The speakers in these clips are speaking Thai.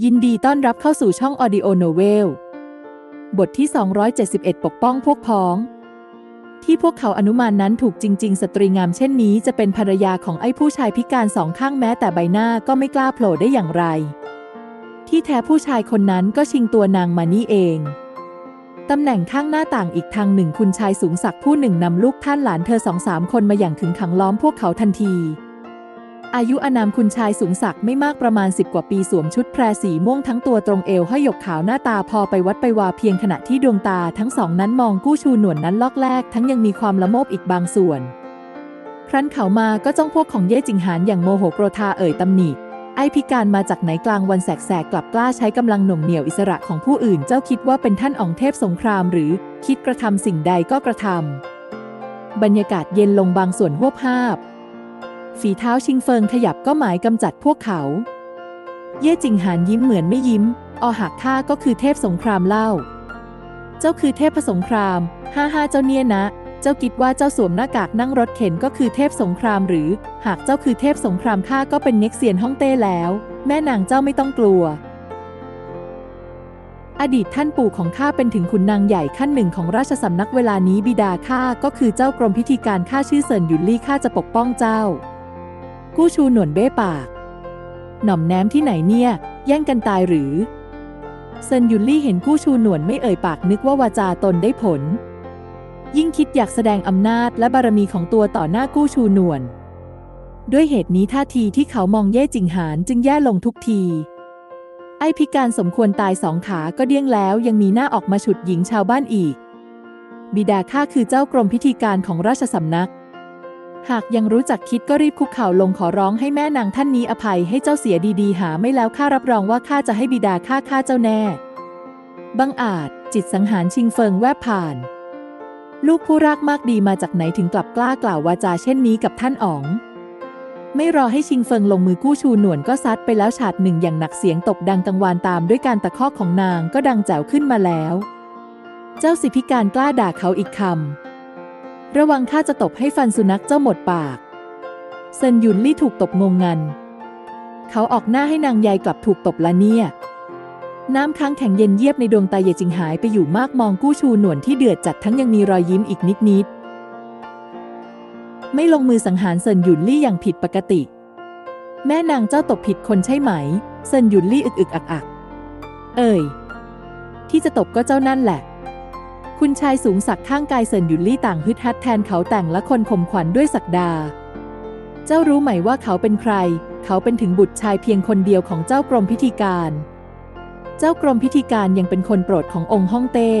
ยินดีต้อนรับเข้าสู่ช่อง Audio Novel บทที่ 271 ปกป้องพวกพ้อง ที่พวกเขาอนุมานนั้นถูกจริง ๆ สตรีงามเช่นนี้จะเป็นภรรยาของไอ้ผู้ชายพิการสองข้างแม้แต่ใบหน้าก็ไม่กล้าโผล่ได้อย่างไร ที่แท้ผู้ชายคนนั้นก็ชิงตัวนางมานี่เอง ตำแหน่งข้างหน้าต่างอีกทางหนึ่งคุณชายสูงศักดิ์ผู้หนึ่งนำลูกท่านหลานเธอสองสามคนมาอย่างขึงขังล้อมพวกเขาทันที อายุอานามคุณชายสูงศักดิ์ไม่มากประมาณ 10 กว่าปีสวมชุดแพรสีม่วงทั้งตัวตรงเอวห้อยหยกขาวหน้าตาพอไปวัดไปวาเพียงขณะที่ดวงตาทั้งสองนั้นมองกู้ชูหนวดนั้นลอกแรกทั้งยังมีความละโมบอีกบางส่วน ครั้นเขามาก็จ้องพวกของเย่จิงหานอย่างโมโหโกรธาเอ่ยตำหนิไอพิการมาจากไหนกลางวันแสกๆกลับกล้าใช้กำลังหน่วงเหนี่ยวอิสระของผู้อื่นเจ้าคิดว่าเป็นท่านอองเทพสงครามหรือคิดกระทำสิ่งใดก็กระทำบรรยากาศเย็นลงบางส่วนหวบภาพ ฝีเท้าชิงเฟิงขยับก็หมายกำจัดพวกเขา เย่จิงหานยิ้มเหมือนไม่ยิ้ม อหากข้าก็คือเทพสงครามเล่า เจ้าคือเทพสงคราม ห้าห้าเจ้าเนี่ยนะ เจ้าคิดว่าเจ้าสวมหน้ากากนั่งรถเข็นก็คือเทพสงครามหรือ หากเจ้าคือเทพสงครามข้าก็เป็นเน็กเซียนฮ่องเต้แล้ว แม่นางเจ้าไม่ต้องกลัว อดีตท่านปู่ของข้าเป็นถึงขุนนางใหญ่ขั้นหนึ่งของราชสำนักเวลานี้บิดาข้าก็คือเจ้ากรมพิธีการข้าชื่อเซินหยุนลี่ข้าจะปกป้องเจ้า กู้ชูหนวนเบ้ปาก หน่อมแนมที่ไหนเนี่ย แย่งกันตายหรือเซินยุนลี่เห็นกู้ชูหนวนไม่เอ่ยปากนึกว่าวาจาตนได้ผล ยิ่งคิดอยากแสดงอำนาจและบารมีของตัวต่อหน้ากู้ชูหนวนด้วยเหตุนี้ท่าทีที่เขามองเย่จิงหานจึงแย่ลงทุกที ไอ้พิการสมควรตายสองขาก็เดี้ยงแล้วยังมีหน้าออกมาฉุดหญิงชาวบ้านอีก บิดาข้าคือเจ้ากรมพิธีการของราชสำนัก หากยังรู้จักคิดก็รีบคุกเข่าลงขอร้องให้แม่นางท่านนี้อภัยให้เจ้าเสียดีๆ หาไม่แล้วข้ารับรองว่าข้าจะให้บิดาข้าฆ่าเจ้าแน่ บังอาจ จิตสังหารชิงเฟิงแวบผ่าน ลูกผู้รักมากดีมาจากไหนถึงกลับกล้ากล่าววาจาเช่นนี้กับท่านอ๋อง ไม่รอให้ชิงเฟิงลงมือกู้ชูหนวนก็ซัดไปแล้วฉาดหนึ่งอย่างหนักเสียงตกดังกังวานตามด้วยการตะคอกของนางก็ดังแจ๋วขึ้นมาแล้ว เจ้าสิพิการกล้าด่าเขาอีกคำ ระวังข้าจะตบให้ฟันสุนัขเจ้าหมดปากเซินยุนลี่ถูกตบงงงัน เขาออกหน้าให้นางยายกลับถูกตบละเนี่ย น้ำค้างแข็งเย็นเยียบในดวงตาเยจิงหายไปอยู่มากมองกู้ชูหนวนที่เดือดจัดทั้งยังมีรอยยิ้มอีกนิดนิดไม่ลงมือสังหารเซินหยุนลี่อย่างผิดปกติ แม่นางเจ้าตบผิดคนใช่ไหมเซินหยุนลี่อึกอึกอักอัก เอ่ยที่จะตบก็เจ้านั่นแหละ คุณชายสูงสักข้างกายเซินหยุนลี่ต่างฮึดฮัดแทนเขาแต่งและคนข่มขวัญด้วยศักดา เจ้ารู้ไหมว่าเขาเป็นใคร เขาเป็นถึงบุตรชายเพียงคนเดียวของเจ้ากรมพิธีการ เจ้ากรมพิธีการยังเป็นคนโปรดขององค์ฮ่องเต้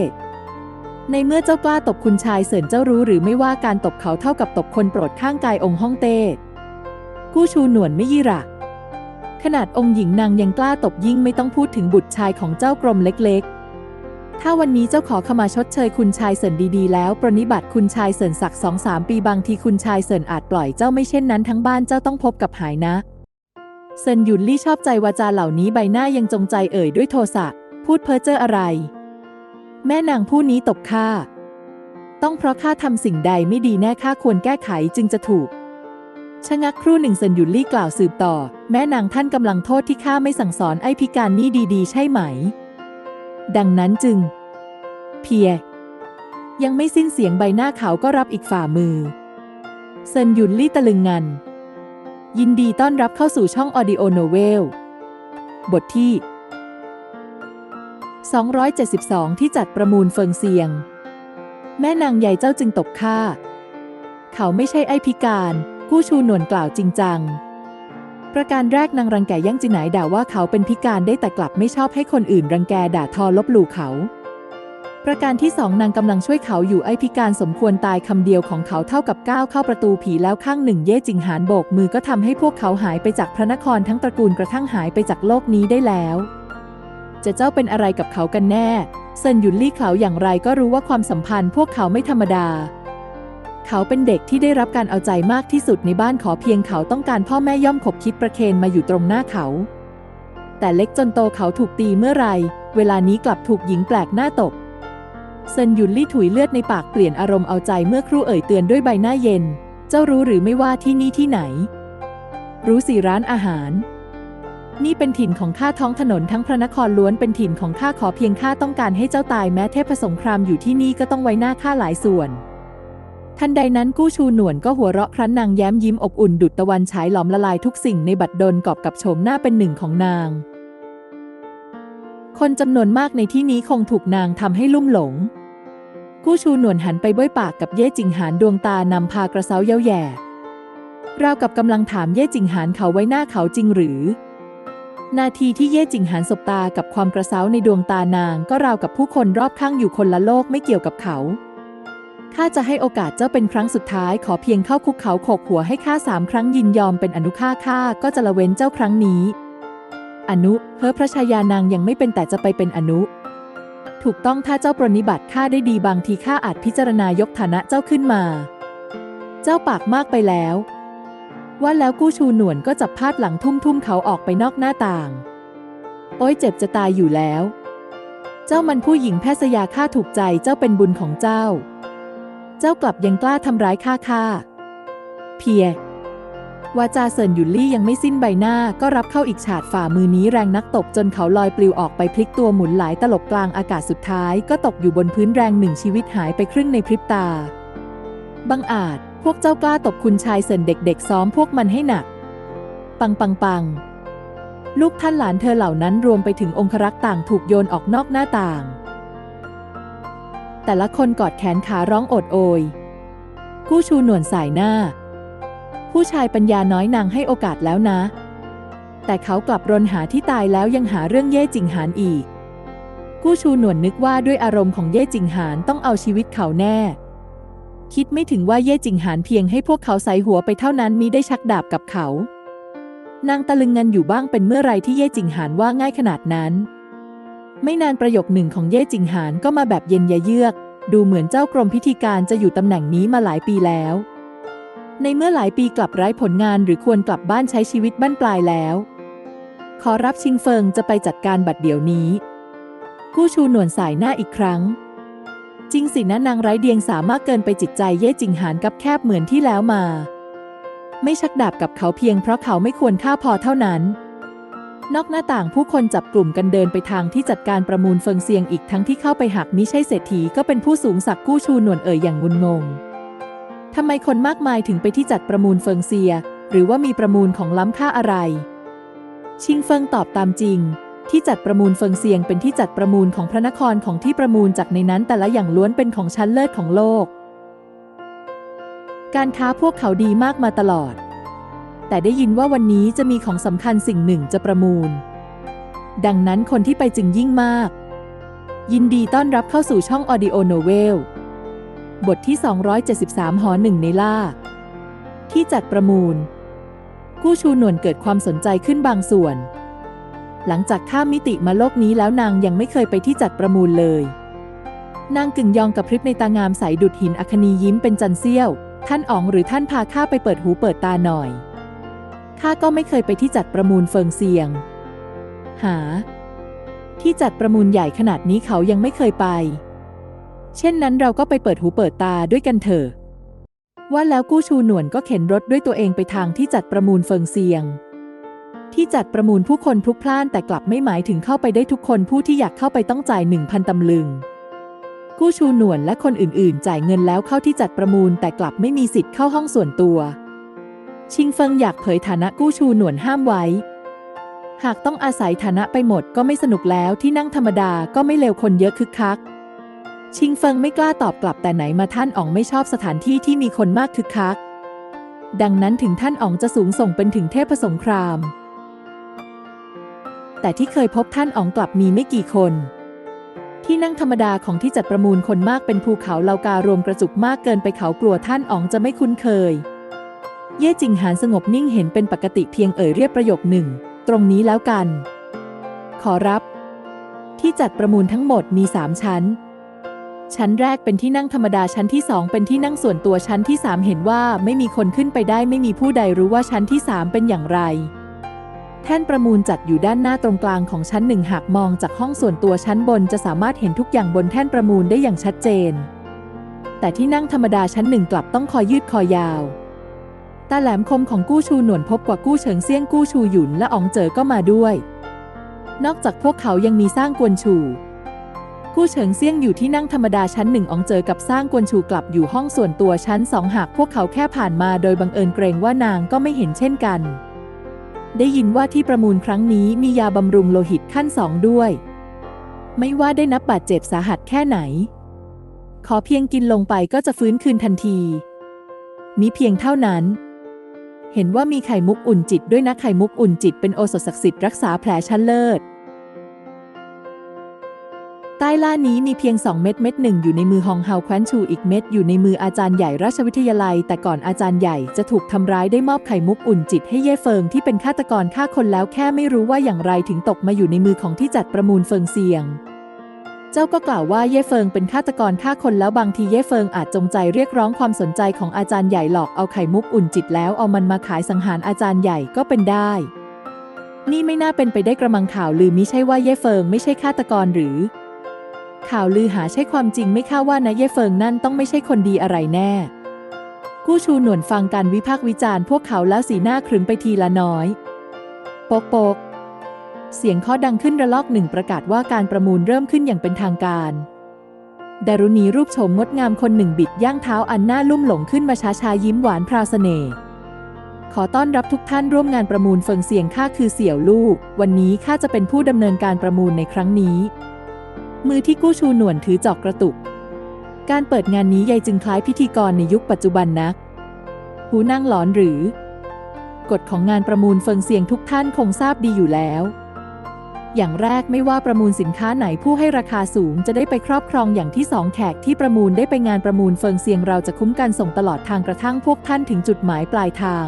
ในเมื่อเจ้ากล้าตบคุณชายเสินเจ้ารู้หรือไม่ว่าการตบเขาเท่ากับตบคนโปรดข้างกายองค์ฮ่องเต้ กู้ชูหนวนไม่ยี่หระขนาดองค์หญิงนางยังกล้าตบยิ่งไม่ต้องพูดถึงบุตรชายของเจ้ากรมเล็กๆ ถ้าวันนี้เจ้าขอขมาชดเชยคุณชายเสินดีๆ แล้วปรนิบัติคุณชายเสินสักสองสามปีบางทีคุณชายเสินอาจปล่อยเจ้าไม่เช่นนั้นทั้งบ้านเจ้าต้องพบกับหายนะเซินหยุนลี่ชอบใจวาจาเหล่านี้ใบหน้ายังจงใจเอ่ยด้วยโทสะ พูดเพ้อเจ้ออะไร แม่นางผู้นี้ตบข้าต้องเพราะข้าทำสิ่งใดไม่ดีแน่ข้าควรแก้ไขจึงจะถูก ชะงักครู่หนึ่งเซินหยุนลี่กล่าวสืบต่อ แม่นางท่านกำลังโทษที่ข้าไม่สั่งสอนไอ้พิการนี้ดีๆ ใช่ไหม ดังนั้นจึง เพีย ยังไม่สิ้นเสียงใบหน้าเขาก็รับอีกฝ่ามือ เซินหยุนลี่ตะลึงงัน ยินดีต้อนรับเข้าสู่ช่อง Audio Novel บทที่ 272 ที่จัดประมูลเฟิงเซียง แม่นางใหญ่เจ้าจึงตกข้าเขาไม่ใช่ไอพิการ กู้ชูหนวนกล่าวจริงจัง ประการแรกนางรังแกย่างจิไหนด่าว่าเขาเป็นพิการได้แต่กลับไม่ชอบให้คนอื่นรังแกด่าทอลบหลู่เขา ประการที่สองนางกำลังช่วยเขาอยู่ไอพิการสมควรตายคำเดียวของเขาเท่ากับก้าวเข้าประตูผีแล้วข้างหนึ่งเย่จิงหานโบกมือก็ทำให้พวกเขาหายไปจากพระนครทั้งตระกูลกระทั่งหายไปจากโลกนี้ได้แล้ว จะเจ้าเป็นอะไรกับเขากันแน่เซินหยุนลี่เขาอย่างไรก็รู้ว่าความสัมพันธ์พวกเขาไม่ธรรมดา เขาเป็นเด็กที่ได้รับการเอาใจมากที่สุดในบ้านขอเพียงเขาต้องการพ่อแม่ย่อมขบคิดประเคนมาอยู่ตรงหน้าเขา แต่เล็กจนโตเขาถูกตีเมื่อไร เวลานี้กลับถูกหญิงแปลกหน้าตบเซนหยุนลี่ถุยเลือดในปากเปลี่ยนอารมณ์เอาใจเมื่อครูเอ่ยเตือนด้วยใบหน้าเย็น เจ้ารู้หรือไม่ว่าที่นี่ที่ไหน รู้สิร้านอาหาร นี่เป็นถิ่นของข้าท้องถนนทั้งพระนครล้วนเป็นถิ่นของข้าขอเพียงข้าต้องการให้เจ้าตายแม้เทพสงครามอยู่ที่นี่ก็ต้องไว้หน้าข้าหลายส่วน ทันใดนั้นกู้ชูหนวนก็หัวเราะครั้นนางแย้มยิ้มอบอุ่นดุจตะวันฉายหลอมละลายทุกสิ่งในบัดดลกอบกับโฉมหน้าเป็นหนึ่งของนาง คนจำนวนมากในที่นี้คงถูกนางทำให้ลุ่มหลง กู้ชูหนวนหันไปบ้วยปากกับเย่จิงหานดวงตานำพากระเซ้าเย้าแย่ราวกับกำลังถามเย่จิงหานเขาไว้หน้าเขาจริงหรือ นาทีที่เย่จิงหานสบตากับความกระเซ้าในดวงตานาง ก็ราวกับผู้คนรอบข้างอยู่คนละโลกไม่เกี่ยวกับเขา ข้าจะให้โอกาสเจ้าเป็นครั้งสุดท้ายขอเพียงเข้าคุกเขาโขกหัวให้ข้าสามครั้งยินยอมเป็นอนุข้าข้าก็จะละเว้นเจ้าครั้งนี้ อนุเพ้อพระชายานางยังไม่เป็นแต่จะไปเป็นอนุ ถูกต้องถ้าเจ้าปรนนิบัติข้าได้ดีบางทีข้าอาจพิจารณายกฐานะเจ้าขึ้นมา เจ้าปากมากไปแล้ว ว่าแล้วกู้ชูหนวนก็จับพาดหลังทุ่มทุ่มเขาออกไปนอกหน้าต่าง โอ้ยเจ็บจะตายอยู่แล้ว เจ้ามันผู้หญิงแพทย์ยาข้าถูกใจเจ้าเป็นบุญของเจ้า เจ้ากลับยังกล้าทำร้ายข้าข้าเพียวาจาเซินหยุนลี่ยังไม่สิ้นใบหน้าก็รับเข้าอีกฉาดฝ่ามือนี้แรงนักตบจนเขาลอยปลิวออกไปพลิกตัวหมุนหลายตลบกลางอากาศสุดท้ายก็ตกอยู่บนพื้นแรงหนึ่งชีวิตหายไปครึ่งในพริบตา บังอาจ พวกเจ้ากล้าตบคุณชายเซินเด็กๆ ซ้อมพวกมันให้หนัก ปังปังปังลูกท่านหลานเธอเหล่านั้นรวมไปถึงองครักษ์ต่างถูกโยนออกนอกหน้าต่าง แต่ละคนกอดแขนขาร้องโอดโอย กู้ชูหนวลสายหน้า ผู้ชายปัญญาน้อยนางให้โอกาสแล้วนะ แต่เขากลับรนหาที่ตายแล้วยังหาเรื่องเย่จิงหานอีก กู้ชูหนวลนึกว่าด้วยอารมณ์ของเย่จิงหานต้องเอาชีวิตเขาแน่ คิดไม่ถึงว่าเย่จิงหานเพียงให้พวกเขาใส่หัวไปเท่านั้นมิได้ชักดาบกับเขา นางตะลึงงันอยู่บ้างเป็นเมื่อไรที่เย่จิงหานว่าง่ายขนาดนั้น ไม่นานประโยคหนึ่งของเย่จิงหานก็มาแบบเย็นยะเยือก ดูเหมือนเจ้ากรมพิธีการจะอยู่ตำแหน่งนี้มาหลายปีแล้ว ในเมื่อหลายปีกลับไร้ผลงานหรือควรกลับบ้านใช้ชีวิตบั้นปลายแล้ว ขอรับชิงเฟิงจะไปจัดการบัดเดี๋ยวนี้ กู้ชูหนวลสายหน้าอีกครั้ง จริงสินะนางไร้เดียงสามารถเกินไปจิตใจเย่จิงหานกับแคบเหมือนที่แล้วมา ไม่ชักดาบกับเขาเพียงเพราะเขาไม่ควรค่าพอเท่านั้น นอกหน้าต่างผู้คนจับกลุ่มกันเดินไปทางที่จัดการประมูลเฟิงเซียงอีกทั้งที่เข้าไปหากมิใช่เศรษฐีก็เป็นผู้สูงศักดิ์กู้ชูหนวลเอ่ยอย่างงุนงง ทำไมคนมากมายถึงไปที่จัดประมูลเฟิงเซีย หรือว่ามีประมูลของล้ำค่าอะไร ชิงเฟิงตอบตามจริง ที่จัดประมูลเฟิงเซียงเป็นที่จัดประมูลของพระนครของที่ประมูลจากในนั้นแต่ละอย่างล้วนเป็นของชั้นเลิศของโลก การค้าพวกเขาดีมากมาตลอด แต่ได้ยินว่าวันนี้จะมีของสำคัญสิ่งหนึ่งจะประมูล ดังนั้นคนที่ไปจึงยิ่งมาก ยินดีต้อนรับเข้าสู่ช่อง Audio Novel บทที่ 273 หอหนึ่งในล่า ที่จัดประมูลกู้ชูหนวนเกิดความสนใจขึ้นบางส่วน หลังจากข้ามมิติมาโลกนี้แล้วนางยังไม่เคยไปที่จัดประมูลเลย นางกึ่งยองกับพริบในตางามใสดุดหินอัคนียิ้มเป็นจันเซี่ยว ท่านอ๋องหรือท่านพาข้าไปเปิดหูเปิดตาหน่อย ข้าก็ไม่เคยไปที่จัดประมูลเฟิงเซียง หา ที่จัดประมูลใหญ่ขนาดนี้เขายังไม่เคยไป เช่นนั้นเราก็ไปเปิดหูเปิดตาด้วยกันเถอะ ว่าแล้วกู้ชูหนวนก็เข็นรถด้วยตัวเองไปทางที่จัดประมูลเฟิงเซียง ที่จัดประมูลผู้คนพลุกพล่านแต่กลับไม่หมายถึงเข้าไปได้ทุกคนผู้ที่อยากเข้าไปต้องจ่ายหนึ่งพันตำลึงกู้ชูหนวนและคนอื่นๆ จ่ายเงินแล้วเข้าที่จัดประมูลแต่กลับไม่มีสิทธิ์เข้าห้องส่วนตัว ชิงเฟิงอยากเผยฐานะกู้ชูหนวนห้ามไว้ หากต้องอาศัยฐานะไปหมดก็ไม่สนุกแล้วที่นั่งธรรมดาก็ไม่เลวคนเยอะคึกคัก ชิงเฟิงไม่กล้าตอบกลับแต่ไหนมาท่านอ๋องไม่ชอบสถานที่ที่มีคนมากคึกคัก ดังนั้นถึงท่านอ๋องจะสูงส่งเป็นถึงเทพสงคราม แต่ที่เคยพบท่านอ๋องกลับมีไม่กี่คน ที่นั่งธรรมดาของที่จัดประมูลคนมากเป็นภูเขาเหลาการวมกระจุกมากเกินไปเขากลัวท่านอ๋องจะไม่คุ้นเคย เย่จิงหานสงบนิ่งเห็นเป็นปกติเพียงเอ่ยเรียบประโยคหนึ่ง ตรงนี้แล้วกัน ขอรับ ที่จัดประมูลทั้งหมดมีสามชั้น ชั้นแรกเป็นที่นั่งธรรมดาชั้นที่สองเป็นที่นั่งส่วนตัวชั้นที่สามเห็นว่าไม่มีคนขึ้นไปได้ไม่มีผู้ใดรู้ว่าชั้นที่สามเป็นอย่างไร แท่นประมูลจัดอยู่ด้านหน้าตรงกลางของชั้นหนึ่งหากมองจากห้องส่วนตัวชั้นบนจะสามารถเห็นทุกอย่างบนแท่นประมูลได้อย่างชัดเจน แต่ที่นั่งธรรมดาชั้นหนึ่งกลับต้องคอยยืดคอยาว ตาแหลมคมของกู้ชูหนวนพบกว่ากู้เฉิงเซี่ยงกู้ชูหยุนและอ๋องเจ๋อก็มาด้วย นอกจากพวกเขายังมีสร้างกวนชู กู้เฉิงเซี่ยงอยู่ที่นั่งธรรมดาชั้นหนึ่งอ๋องเจอกับสร้างกวนชูกลับอยู่ห้องส่วนตัวชั้นสองหากพวกเขาแค่ผ่านมาโดยบังเอิญเกรงว่านางก็ไม่เห็นเช่นกัน ได้ยินว่าที่ประมูลครั้งนี้มียาบำรุงโลหิตขั้นสองด้วย ไม่ว่าได้นับบาดเจ็บสาหัสแค่ไหน ขอเพียงกินลงไปก็จะฟื้นคืนทันทีมิเพียงเท่านั้น เห็นว่ามีไข่มุกอุ่นจิตด้วยนะไข่มุกอุ่นจิตเป็นโอสถศักดิ์สิทธิ์รักษาแผลชั้นเลิศ ใต้ล่านี้มีเพียงสองเม็ดเม็ดหนึ่งอยู่ในมือฮองเฮาแคว้นชูอีกเม็ดอยู่ในมืออาจารย์ใหญ่ราชวิทยาลัย แต่ก่อนอาจารย์ใหญ่จะถูกทำร้ายได้มอบไข่มุกอุ่นจิตให้เย่เฟิงที่เป็นฆาตกรฆ่าคนแล้วแค่ไม่รู้ว่าอย่างไรถึงตกมาอยู่ในมือของที่จัดประมูลเฟิงเซียง เจ้าก็กล่าวว่าเย่เฟิงเป็นฆาตกรฆ่าคนแล้วบางทีเย่เฟิงอาจจงใจเรียกร้องความสนใจของอาจารย์ใหญ่หลอกเอาไข่มุกอุ่นจิตแล้วเอามันมาขายสังหารอาจารย์ใหญ่ก็เป็นได้ นี่ไม่น่าเป็นไปได้กระมังข่าวลือมิใช่ว่าเย่เฟิงไม่ใช่ฆาตกรหรือ ข่าวลือหาใช่ความจริงไม่ค่าว่านะเย่เฟิงนั่นต้องไม่ใช่คนดีอะไรแน่ กู้ชูหนวนฟังการวิพากษ์วิจารณ์พวกเขาแล้วสีหน้าครึ้มไปทีละน้อย โปกโปก เสียงเคาะดังขึ้นระลอกหนึ่งประกาศว่าการประมูลเริ่มขึ้นอย่างเป็นทางการดารุณีรูปโฉมงดงามคนหนึ่งบิดย่างเท้าอันหน่าลุ่มหลงขึ้นมาช้าชายิ้มหวานพราวเสน่ห์ขอต้อนรับทุกท่านร่วมงานประมูลเฟิงเสียงข้าคือเสี่ยวลูก วันนี้ข้าจะเป็นผู้ดำเนินการประมูลในครั้งนี้ มือที่กู้ชูหนวนถือจอกกระตุก การเปิดงานนี้ยายจึงคล้ายพิธีกรในยุคปัจจุบันนักหูนั่งหลอนหรือ กฎของงานประมูลเฟิงเสียงทุกท่านคงทราบดีอยู่แล้ว อย่างแรกไม่ว่าประมูลสินค้าไหนผู้ให้ราคาสูงจะได้ไปครอบครองอย่างที่สองแขกที่ประมูลได้ไปงานประมูลเฟิงเซียงเราจะคุ้มกันส่งตลอดทางกระทั่งพวกท่านถึงจุดหมายปลายทาง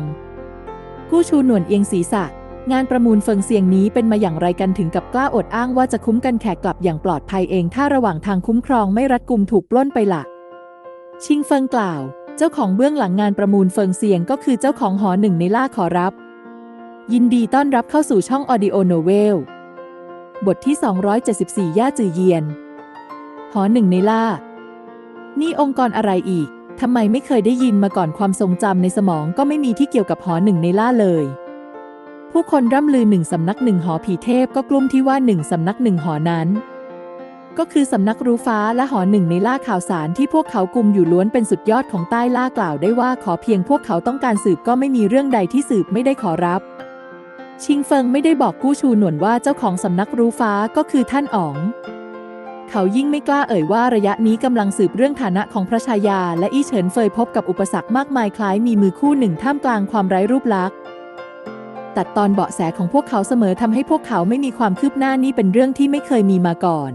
กู้ชูหนวนเอียงศีรษะ งานประมูลเฟิงเซียงนี้เป็นมาอย่างไรกันถึงกับกล้าอดอ้างว่าจะคุ้มกันแขกกลับอย่างปลอดภัยเอง ถ้าระหว่างทางคุ้มครองไม่รัดกุมถูกปล้นไปละชิงเฟิงกล่าว เจ้าของเบื้องหลังงานประมูลเฟิงเซียงก็คือเจ้าของหอหนึ่งในล่าขอรับ ยินดีต้อนรับเข้าสู่ช่องออดิโอโนเวล บทที่ 274 ย่าจือเยียน หอหนึ่งในล่า นี่องค์กรอะไรอีก ทำไมไม่เคยได้ยินมาก่อนความทรงจำในสมองก็ไม่มีที่เกี่ยวกับหอหนึ่งในล่าเลย ผู้คนร่ำลือหนึ่งสำนักหนึ่งหอผีเทพก็กลุ้มที่ว่าหนึ่งสำนักหนึ่งหอนั้น ก็คือสำนักรู้ฟ้าและหอหนึ่งในล่าข่าวสารที่พวกเขากลุ่มอยู่ล้วนเป็นสุดยอดของใต้ล่ากล่าวได้ว่าขอเพียงพวกเขาต้องการสืบก็ไม่มีเรื่องใดที่สืบไม่ได้ขอรับ ชิงเฟิงไม่ได้บอกกู้ชูหนวนว่าเจ้าของสำนักรู้ฟ้าก็คือท่านอ๋อง เขายิ่งไม่กล้าเอ่ยว่าระยะนี้กำลังสืบเรื่องฐานะของพระชายา และอี้เฉินเฟยพบกับอุปสรรคมากมายคล้ายมีมือคู่หนึ่งท่ามกลางความไร้รูปลักษณ์ตัดตอนเบาะแสของพวกเขาเสมอทำให้พวกเขาไม่มีความคืบหน้านี่เป็นเรื่องที่ไม่เคยมีมาก่อน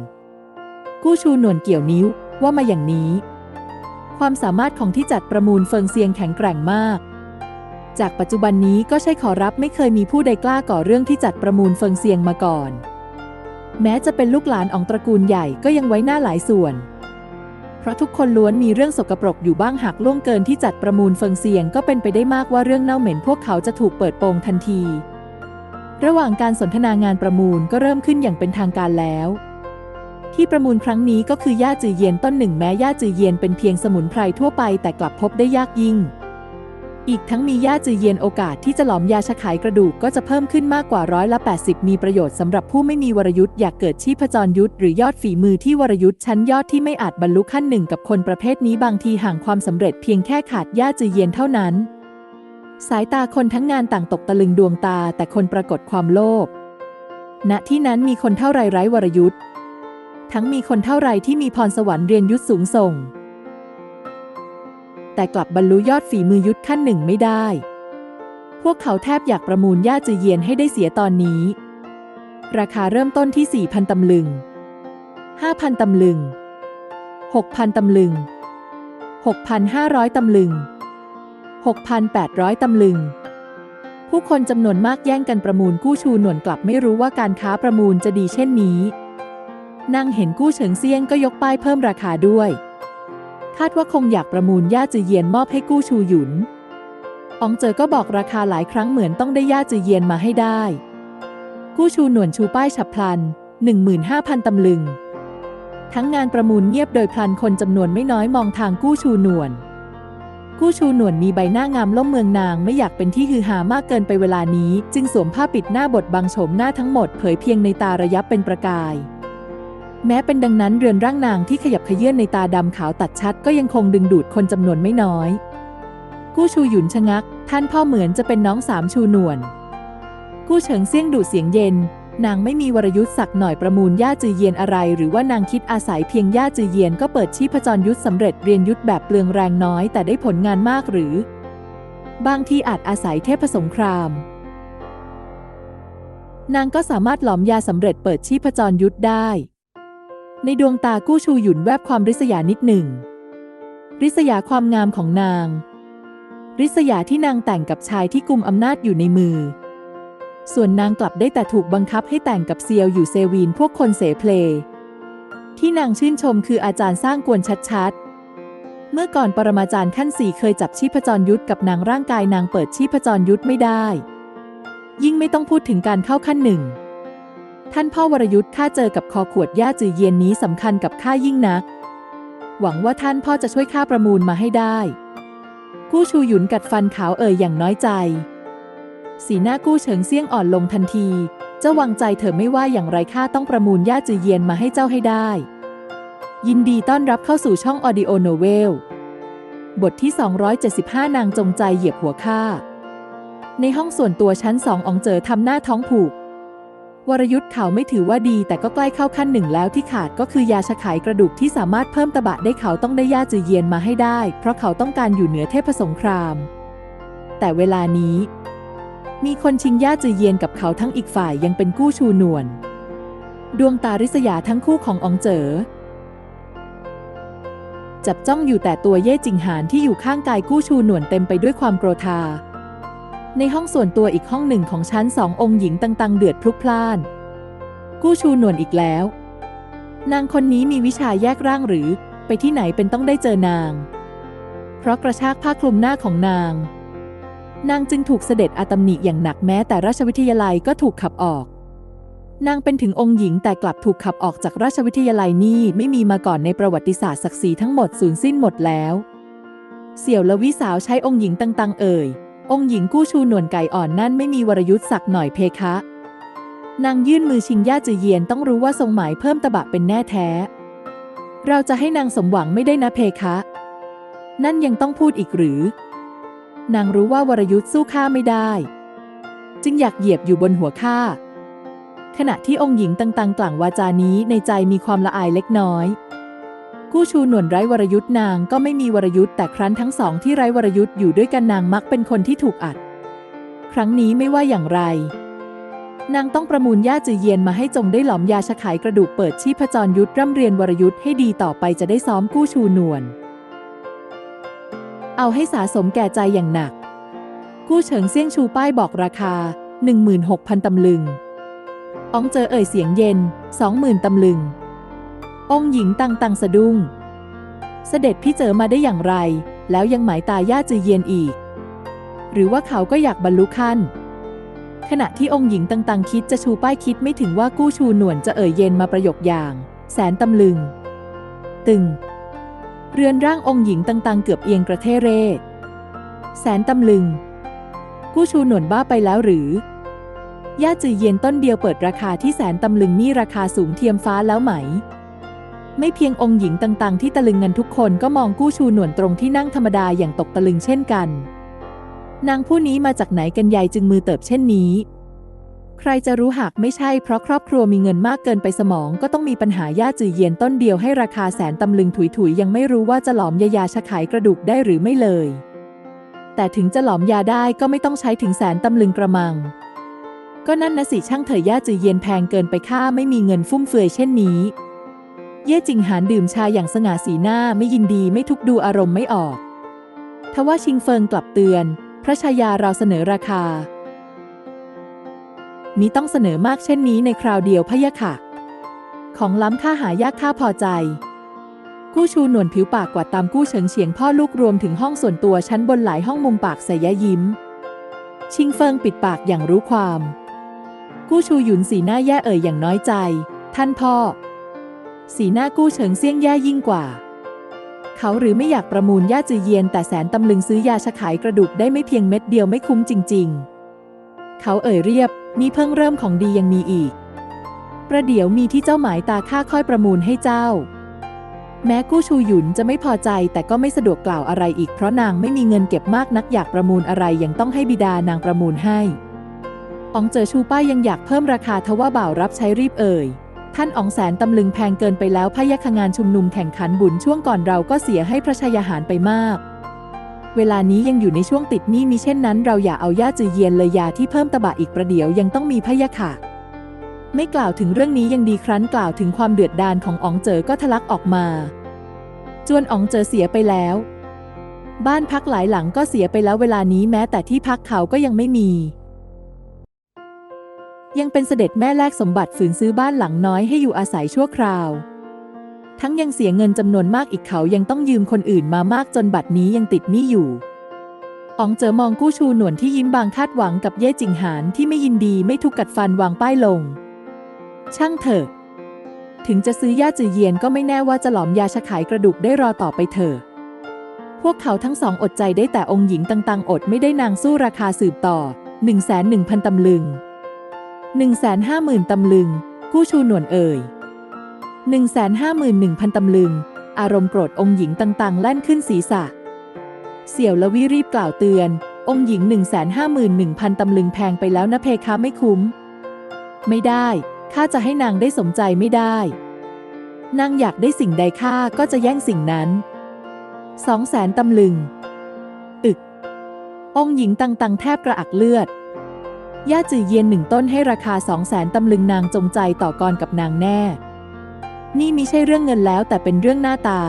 กู้ชูหนวนเกี่ยวนิ้วว่ามาอย่างนี้ ความสามารถของที่จัดประมูลเฟิงเซียงแข็งแกร่งมาก จากปัจจุบันนี้ก็ใช่ขอรับไม่เคยมีผู้ใดกล้าก่อเรื่องที่จัดประมูลเฟิงเซียงมาก่อน แม้จะเป็นลูกหลานของตระกูลใหญ่ก็ยังไว้หน้าหลายส่วน เพราะทุกคนล้วนมีเรื่องสกปรกอยู่บ้างหากล่วงเกินที่จัดประมูลเฟิงเซียงก็เป็นไปได้มากว่าเรื่องเน่าเหม็นพวกเขาจะถูกเปิดโปงทันที ระหว่างการสนทนางานประมูลก็เริ่มขึ้นอย่างเป็นทางการแล้วที่ประมูลครั้งนี้ก็คือย่าจือเยียนต้นหนึ่งแม้ย่าจือเยียนเป็นเพียงสมุนไพรทั่วไปแต่กลับพบได้ยากยิ่ง อีกทั้งมีย่าจือเยียนโอกาสที่จะหลอมยาชะขายกระดูกก็จะเพิ่มขึ้นมากกว่าร้อยละ80 มีประโยชน์สำหรับผู้ไม่มีวรยุทธ์อยากเกิดชีพจรยุทธ์หรือยอดฝีมือที่วรยุทธ์ชั้นยอดที่ไม่อาจบรรลุขั้นหนึ่งกับคนประเภทนี้บางทีห่างความสำเร็จเพียงแค่ขาดย่าจือเยียนเท่านั้น สายตาคนทั้งงานต่างตกตะลึงดวงตา แต่คนปรากฏความโลภณที่นั้นมีคนเท่าไรไร้วรยุทธ์ทั้งมีคนเท่าไรที่มีพรสวรรค์เรียนยุทธสูงส่ง แต่กลับบรรลุยอดฝีมือยุทธขั้นหนึ่งไม่ได้ พวกเขาแทบอยากประมูลย่าจือเยียนให้ได้เสียตอนนี้ ราคาเริ่มต้นที่ 4,000 ตำลึง 5,000 ตำลึง 6,000 ตำลึง 6,500 ตำลึง 6,800 ตำลึง ผู้คนจำนวนมากแย่งกันประมูลกู้ชูหนวนกลับไม่รู้ว่าการค้าประมูลจะดีเช่นนี้นั่งเห็นกู้เฉิงเซียงก็ยกป้ายเพิ่มราคาด้วย คาดว่าคงอยากประมูลย่าจือเยียนมอบให้กู้ชูหยุนอองเจอก็บอกราคาหลายครั้งเหมือนต้องได้ย่าจือเยียนมาให้ได้ กู้ชูหนวนชูป้ายฉับพลัน 15,000 ตำลึง ทั้งงานประมูลเงียบโดยพลันคนจำนวนไม่น้อยมองทางกู้ชูหนวน กู้ชูหนวนมีใบหน้างามล่มเมืองนางไม่อยากเป็นที่ฮือฮามากเกินไปเวลานี้ จึงสวมผ้าปิดหน้าบทบังโฉมหน้าทั้งหมดเผยเพียงในตาระยับเป็นประกาย แม้เป็นดังนั้นเรือนร่างนางที่ขยับเขยื่อนในตาดำขาวตัดชัดก็ยังคงดึงดูดคนจำนวนไม่น้อย กู้ชูหยุนชะงัก ท่านพ่อเหมือนจะเป็นน้องสามชูหนวนกู้เฉิงเซี่ยงดูดเสียงเย็น นางไม่มีวรยุทธ์สักหน่อยประมูลย่าจือเยียนอะไร หรือว่านางคิดอาศัยเพียงย่าจือเยียนก็เปิดชีพจรยุทธสำเร็จเรียนยุทธแบบเปลืองแรงน้อยแต่ได้ผลงานมากหรือ บางทีอาจอาศัยเทพสงครามนางก็สามารถหลอมยาสำเร็จเปิดชีพจรยุทธได้ ในดวงตากู้ชูหยุนแวบความริษยานิดหนึ่ง ริษยาความงามของนาง ริษยาที่นางแต่งกับชายที่กุมอำนาจอยู่ในมือ ส่วนนางกลับได้แต่ถูกบังคับให้แต่งกับเซียวอยู่เซวีนพวกคนเสเพล ที่นางชื่นชมคืออาจารย์สร้างกวนชัดๆ เมื่อก่อนปรมาจารย์ขั้นสี่เคยจับชีพจรยุทธกับนางร่างกายนางเปิดชีพจรยุทธไม่ได้ ยิ่งไม่ต้องพูดถึงการเข้าขั้นหนึ่ง ท่านพ่อวรยุทธ์ข้าเจอกับคอขวดย่าจือเยียนนี้สำคัญกับข้ายิ่งนัก หวังว่าท่านพ่อจะช่วยข้าประมูลมาให้ได้ กู้ชูหยุนกัดฟันขาวเอ่ยอย่างน้อยใจ สีหน้ากู้เฉิงเซี่ยงอ่อนลงทันทีเจ้าวางใจเถอะไม่ว่าอย่างไรข้าต้องประมูลย่าจือเยียนมาให้เจ้าให้ได้ ยินดีต้อนรับเข้าสู่ช่องออดิโอโนเวลบทที่ 275 นางจงใจเหยียบหัวข้าในห้องส่วนตัวชั้นสององเจอทำหน้าท้องผูก วรยุทธ์เขาไม่ถือว่าดี แต่ก็ใกล้เข้าขั้นหนึ่งแล้วที่ขาดก็คือยาชะขายกระดูกที่สามารถเพิ่มตะบะได้เขาต้องได้ย่าจือเยียนมาให้ได้ เพราะเขาต้องการอยู่เหนือเทพสงคราม แต่เวลานี้ มีคนชิงย่าจือเยียนกับเขาทั้งอีกฝ่ายยังเป็นกู้ชูนวนดวงตาริษยาทั้งคู่ขององเจอจับจ้องอยู่แต่ตัวเย่จิงหานที่อยู่ข้างกายกู้ชูหนวนเต็มไปด้วยความโกรธา ในห้องส่วนตัวอีกห้องหนึ่งของชั้นสององค์หญิงตังๆ เดือดพลุกพล่าน กู้ชูหนวนอีกแล้ว นางคนนี้มีวิชาแยกร่างหรือ ไปที่ไหนเป็นต้องได้เจอนาง เพราะกระชากผ้าคลุมหน้าของนาง นางจึงถูกเสด็จอาตำหนิอย่างหนักแม้แต่ราชวิทยาลัยก็ถูกขับออก นางเป็นถึงองค์หญิงแต่กลับถูกขับออกจากราชวิทยาลัยนี่ไม่มีมาก่อนในประวัติศาสตร์ศักดิ์ศรีทั้งหมดสูญสิ้นหมดแล้ว เสี่ยวละวิสาวใช้องค์หญิงตังๆ เอ่ย องค์หญิงกู้ชูหนวลไก่อ่อนนั่นไม่มีวรยุทธ์สักหน่อยเพคะ นางยื่นมือชิงย่าจือเยียนต้องรู้ว่าทรงหมายเพิ่มตะบะเป็นแน่แท้ เราจะให้นางสมหวังไม่ได้นะเพคะ นั่นยังต้องพูดอีกหรือ นางรู้ว่าวรยุทธ์สู้ข้าไม่ได้ จึงอยากเหยียบอยู่บนหัวข้าขณะที่องค์หญิงตังๆ กล่างวาจานี้ในใจมีความละอายเล็กน้อย กู้ชูหนวลไร้วรยุทธ์นางก็ไม่มีวรยุทธ์แต่ครั้นทั้งสองที่ไร้วรยุทธ์อยู่ด้วยกันนางมักเป็นคนที่ถูกอัด ครั้งนี้ไม่ว่าอย่างไร นางต้องประมูลย่าจือเยียนมาให้จงได้หลอมยาชะขายกระดูกเปิดชีพจรยุทธร่ำเรียนวรยุทธ์ให้ดีต่อไปจะได้ซ้อมกู้ชูหนวลเอาให้สะสมแก่ใจอย่างหนัก กู้เฉิงเซี่ยงชูป้ายบอกราคา 16,000ตำลึงอองเจอเอ่ยเสียงเย็น 20,000ตำลึง องค์หญิงตังตังสะดุ้ง เสด็จพี่เจอมาได้อย่างไร แล้วยังหมายตาย่าจือเยียนอีก หรือว่าเขาก็อยากบรรลุขั้น ขณะที่องค์หญิงตังๆคิดจะชูป้ายคิดไม่ถึงว่ากู้ชูหนวนจะเอ่ยเย็นมาประโยคอย่าง แสนตำลึง ตึง เรือนร่างองค์หญิงตังๆเกือบเอียงกระเทเรแสนตำลึง กู้ชูหนวนบ้าไปแล้วหรือย่าจือเย็นต้นเดียวเปิดราคาที่แสนตำลึงนี่ราคาสูงเทียมฟ้าแล้วไหม ไม่เพียงองค์หญิงต่างๆ ที่ตะลึงกันทุกคนก็มองกู้ชูหนวนตรงที่นั่งธรรมดาอย่างตกตะลึงเช่นกัน นางผู้นี้มาจากไหนกันใหญ่จึงมือเติบเช่นนี้ ใครจะรู้หากไม่ใช่เพราะครอบครัวมีเงินมากเกินไปสมองก็ต้องมีปัญหาย่าจือเยียนต้นเดียวให้ราคาแสนตำลึงถุยๆ ยังไม่รู้ว่าจะหลอมยายาชะขายกระดูกได้หรือไม่เลย แต่ถึงจะหลอมยาได้ก็ไม่ต้องใช้ถึงแสนตำลึงกระมัง ก็นั่นนะสิช่างเถยย่าจือเยียนแพงเกินไปค่าไม่มีเงินฟุ่มเฟือยเช่นนี้ เย่จิงหานดื่มชาอย่างสง่าสีหน้าไม่ยินดีไม่ทุกดูอารมณ์ไม่ออก ทว่าชิงเฟิงกลับเตือน พระชายาเราเสนอราคามิต้องเสนอมากเช่นนี้ในคราวเดียวพะยะค่ะ ของล้ำค่าหายากค่าพอใจ กู้ชูหนวลผิวปากกว่าตามกู้เฉิงเฉียงพ่อลูกรวมถึงห้องส่วนตัวชั้นบนหลายห้องมุมปากใส่ยะยิ้ม ชิงเฟิงปิดปากอย่างรู้ความ กู้ชูหยุนสีหน้าแย่เอ่ยอย่างน้อยใจ ท่านพ่อ สีหน้ากู้เฉิงเซี่ยงแย่ยิ่งกว่า เขาหรือไม่อยากประมูลย่าจือเยียนแต่แสนตำลึงซื้อยาชะขายกระดูกได้ไม่เพียงเม็ดเดียวไม่คุ้มจริง ๆ เขาเอ่ยเรียบนี่เพิ่งเริ่มของดียังมีอีก ประเดี๋ยวมีที่เจ้าหมายตาค่าค่อยประมูลให้เจ้า แม้กู้ชูหยุนจะไม่พอใจแต่ก็ไม่สะดวกกล่าวอะไรอีกเพราะนางไม่มีเงินเก็บมากนักอยากประมูลอะไรยังต้องให้บิดานางประมูลให้อองเจอชูป้ายยังอยากเพิ่มราคาทว่าบ่าวรับใช้รีบเอ่ย ท่านอองแสนตำลึงแพงเกินไปแล้วพยะคะงานชุมนุมแข่งขันบุญช่วงก่อนเราก็เสียให้พระชายาหารไปมาก เวลานี้ยังอยู่ในช่วงติดหนี้มีเช่นนั้น เราอย่าเอาย่าจือเยียนเลยยาที่เพิ่มตะบะอีกประเดี๋ยวยังต้องมีพยะค่ะ ไม่กล่าวถึงเรื่องนี้ยังดีครั้นกล่าวถึงความเดือดดาลของอองเจอก็ทะลักออกมา จวนอองเจอเสียไปแล้ว บ้านพักหลายหลังก็เสียไปแล้วเวลานี้แม้แต่ที่พักเขาก็ยังไม่มี ยังเป็นเสด็จแม่แลกสมบัติฝืนซื้อบ้านหลังน้อยให้อยู่อาศัยชั่วคราว ทั้งยังเสียเงินจำนวนมากอีกเขายังต้องยืมคนอื่นมามากจนบัดนี้ยังติดหนี้อยู่อ๋องเจอมองกู้ชูหนวนที่ยิ้มบางคาดหวังกับเย่จิงหานที่ไม่ยินดีไม่ทุกกัดฟันวางป้ายลง ช่างเถอะ ถึงจะซื้อยาจือเยียนก็ไม่แน่ว่าจะหลอมยาชะขายกระดูกได้รอต่อไปเถอะพวกเขาทั้งสองอดใจได้แต่องค์หญิงต่างๆ อดไม่ได้นางสู้ราคาสืบต่อ 1 1 0 0 0 0ตำลึง 1 5 0 0 0 0 ตำลึง กู้ชูหนวนเอ่ย 1 5 1 0 0 0 ตำลึง อารมณ์โกรธองค์หญิงต่างๆ แล่นขึ้นศีรษะ เสี่ยวละวิรีบกล่าวเตือน องค์หญิง 1 5 1 0 0 0 ตำลึงแพงไปแล้วนะเพคะไม่คุ้ม ไม่ได้ ข้าจะให้นางได้สมใจไม่ได้ นางอยากได้สิ่งใดข้าก็จะแย่งสิ่งนั้นสองแสนตำลึง อึก องค์หญิงตังๆ แทบกระอักเลือด ย่าจือเยียนหนึ่งต้นให้ราคาสองแสนตำลึงนางจงใจต่อกรกับนางแน่ นี่มิใช่เรื่องเงินแล้วแต่เป็นเรื่องหน้าตา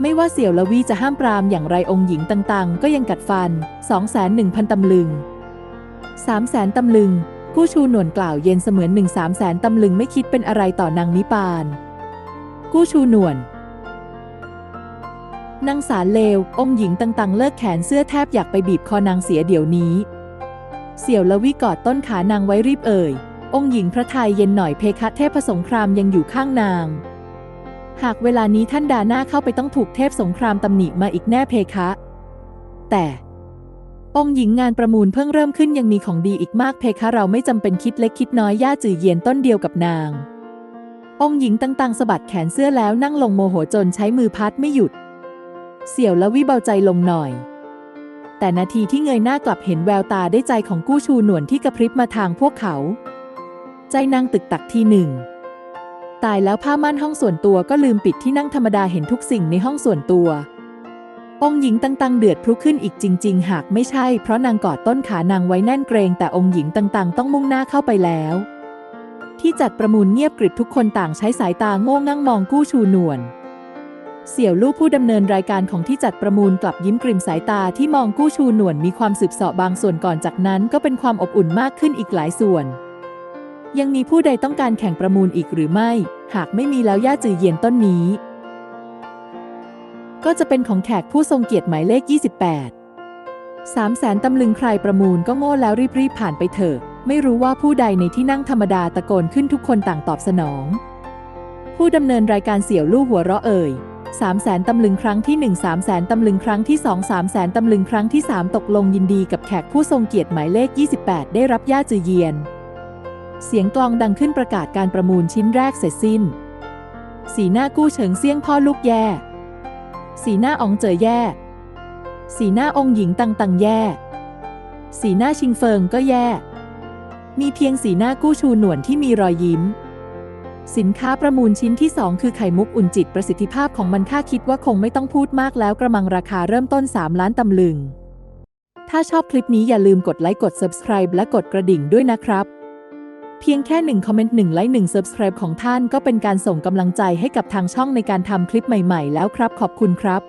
ไม่ว่าเสี่ยวละวีจะห้ามปรามอย่างไรองค์หญิงต่างๆ ก็ยังกัดฟันสองแสนหนึ่งพันตำลึงสามแสนตำลึงกู้ชูหนวนกล่าวเย็นเสมือนหนึ่งสามแสนตำลึงไม่คิดเป็นอะไรต่อนางนิปาน กู้ชูหนวนนางสารเลวองค์หญิงต่างๆ เลิกแขนเสื้อแทบอยากไปบีบคอนางเสียเดี๋ยวนี้ เสี่ยวละวิกอดต้นขานางไว้รีบเอ่ย องค์หญิงพระทัยเย็นหน่อยเพคะเทพสงครามยังอยู่ข้างนาง หากเวลานี้ท่านดาหน้าเข้าไปต้องถูกเทพสงครามตำหนิมาอีกแน่เพคะ แต่ องค์หญิงงานประมูลเพิ่งเริ่มขึ้นยังมีของดีอีกมากเพคะเราไม่จำเป็นคิดเล็กคิดน้อยย่าจือเยียนต้นเดียวกับนาง องค์หญิงต่างๆสะบัดแขนเสื้อแล้วนั่งลงโมโหจนใช้มือพัดไม่หยุด เสี่ยวละวิเบาใจลงหน่อย แต่นาทีที่เงยหน้ากลับเห็นแววตาได้ใจของกู้ชูหนวนที่กระพริบมาทางพวกเขา ใจนางตึกตักทีหนึ่ง ตายแล้วผ้าม่านห้องส่วนตัวก็ลืมปิดที่นั่งธรรมดาเห็นทุกสิ่งในห้องส่วนตัว องค์หญิงต่างๆเดือดพลุกขึ้นอีกจริง ๆ หากไม่ใช่เพราะนางกอดต้นขานางไว้แน่นเกรง แต่องค์หญิงต่างๆ ต้องมุ่งหน้าเข้าไปแล้ว ที่จัดประมูลเงียบกริบทุกคนต่างใช้สายตาโง่งั่งมองกู้ชูหนวน เสี่ยวลูกผู้ดำเนินรายการของที่จัดประมูลกลับยิ้มกริมสายตาที่มองกู้ชูหนวนมีความสืบเสาะบางส่วนก่อนจากนั้นก็เป็นความอบอุ่นมากขึ้นอีกหลายส่วน ยังมีผู้ใดต้องการแข่งประมูลอีกหรือไม่ หากไม่มีแล้วย่าจือเยียนต้นนี้ ก็จะเป็นของแขกผู้ทรงเกียรติหมายเลข 28 3 0 0แสนตำลึงใครประมูลก็โง่แล้วรีบๆผ่านไปเถอะ ไม่รู้ว่าผู้ใดในที่นั่งธรรมดาตะโกนขึ้นทุกคนต่างตอบสนอง ผู้ดำเนินรายการเสี่ยวลู่หัวเราะเอ่ย 3 0 0แสนตำลึงครั้งที่ 1 3 0 0แสนตำลึงครั้งที่ 2 3 0 0แสนตำลึงครั้งที่ 3 ตกลงยินดีกับแขกผู้ทรงเกียรติหมายเลข 28 ได้รับย่าจือเยียน เสียงกลองดังขึ้นประกาศการประมูลชิ้นแรกเสร็จสิ้น สีหน้ากู้เฉิงเซี่ยงพ่อลูกแย่ สีหน้าอองเจอแย่ สีหน้าองค์หญิงตังตังแย่ สีหน้าชิงเฟิงก็แย่ มีเพียงสีหน้ากู้ชูหนวนที่มีรอยยิ้ม สินค้าประมูลชิ้นที่ 2 คือไข่มุกอุ่นจิตประสิทธิภาพของมันค่าคิดว่าคงไม่ต้องพูดมากแล้วกระมังราคาเริ่มต้น 3 ล้านตำลึง ถ้าชอบคลิปนี้อย่าลืมกดไลค์กด subscribe และกดกระดิ่งด้วยนะครับ เพียงแค่หนึ่งคอมเมนต์หนึ่งไลค์หนึ่ง subscribe ของท่านก็เป็นการส่งกำลังใจให้กับทางช่องในการทำคลิปใหม่ ๆ แล้วครับขอบคุณครับ